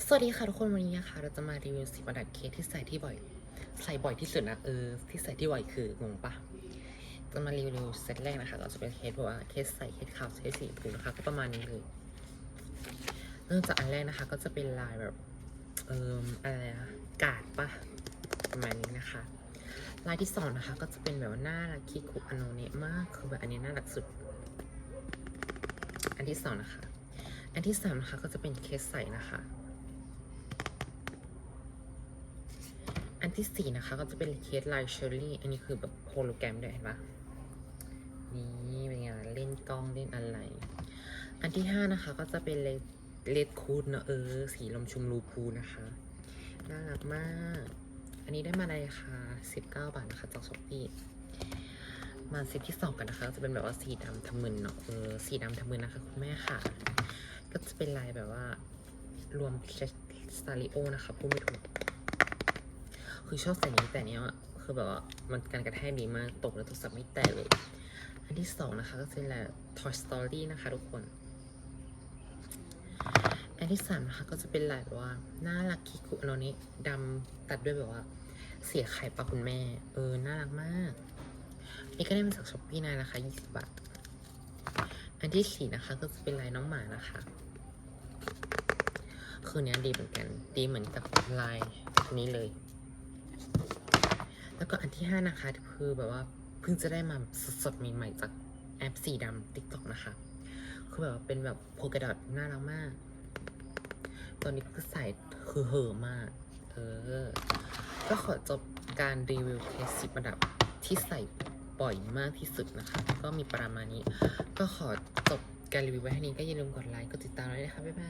สวัสดีค่ะทุกคนวันนี้นะคะเราจะมารีวิวสิบอันดับเคสที่ใส่ที่บ่อย ใส่บ่อยที่สุดนะเออที่ใส่ที่บ่อยคืองงปะจะมารีวิวเซตแรกนะคะก็จะเป็นเคสแบบว่าเคสใส่เคสขาวเคสสีชมพูนะคะก็ประมาณนี้เลยเริ่มจากอันแรกนะคะ ก็จะเป็นลายแบบเอ่มอะไรนะกาดปะประมาณนี้นะคะลายที่สองนะคะ ก็จะเป็นแบบว่าน่ารักคิคุอโนเนะมากคือแบบอันนี้น่ารักสุด อันที่สองนะคะ อันที่สามนะคะก็จะเป็นเคสใสนะคะ อัน ที่สี่นะคะ ก็จะเป็นเคสลายเชอร์รี่อันนี้คือแบบโฮโลแกรมด้วยเห็นปะนี่เป็นไงเล่นกล้องเล่นอะไร อันที่ห้านะคะก็จะเป็นเลดเลดคูดเนอะเออ สีลมชุมรูพูนะคะ น่ารักมาก อันนี้ได้มาในราคาสิบเก้าบาทนะคะจากช้อปปี้มาเซตที่สองกันนะคะจะเป็นแบบว่าสีดำทะมึนเนาะเออสีดำทะมึนนะคะคุณแม่ค่ะ ก็จะเป็นลายแบบว่ารวมสตาริโอนะคะพูดไม่ถูก คือชอบใส่นี้แต่เนี้ยอะคือแบบว่ามันการกระแทกดีมาก ตกแล้วโทรศัพท์ไม่แตกเลย อันที่สองนะคะก็จะเป็นแหละ Toy Story นะคะทุกคน อันที่สามนะคะก็จะเป็นลายว่าน่ารักคิคุโนนี้ดำตัดด้วยแบบว่า เสียไข่ปลาคุณแม่ เออ น่ารักมาก นี่ก็ได้มาจากช้อปปี้นะนะคะ20บาท อันที่สี่นะคะก็จะเป็นลายน้องหมานะคะคือเนี้ยดีเหมือนกัน ดีเหมือนกับลายนี้เลย แล้วก็อันที่ห้านะคะคือแบบว่าเพิ่งจะได้มาสดๆใหม่ๆจากแอปสีดำ TikTok นะคะ คือแบบว่าเป็นแบบโพกระดอทน่ารักมาก ตอนนี้ก็ใส่คือเห่อมาก เออ ก็ขอจบการรีวิวเคสสิบระดับที่ใส่บ่อยมากที่สุดนะคะ ก็มีประมาณนี้ ก็ขอจบการรีวิวไว้แค่นี้ก็อย่าลืมกดไลค์ กดติดตามด้วยนะคะ บ๊ายบาย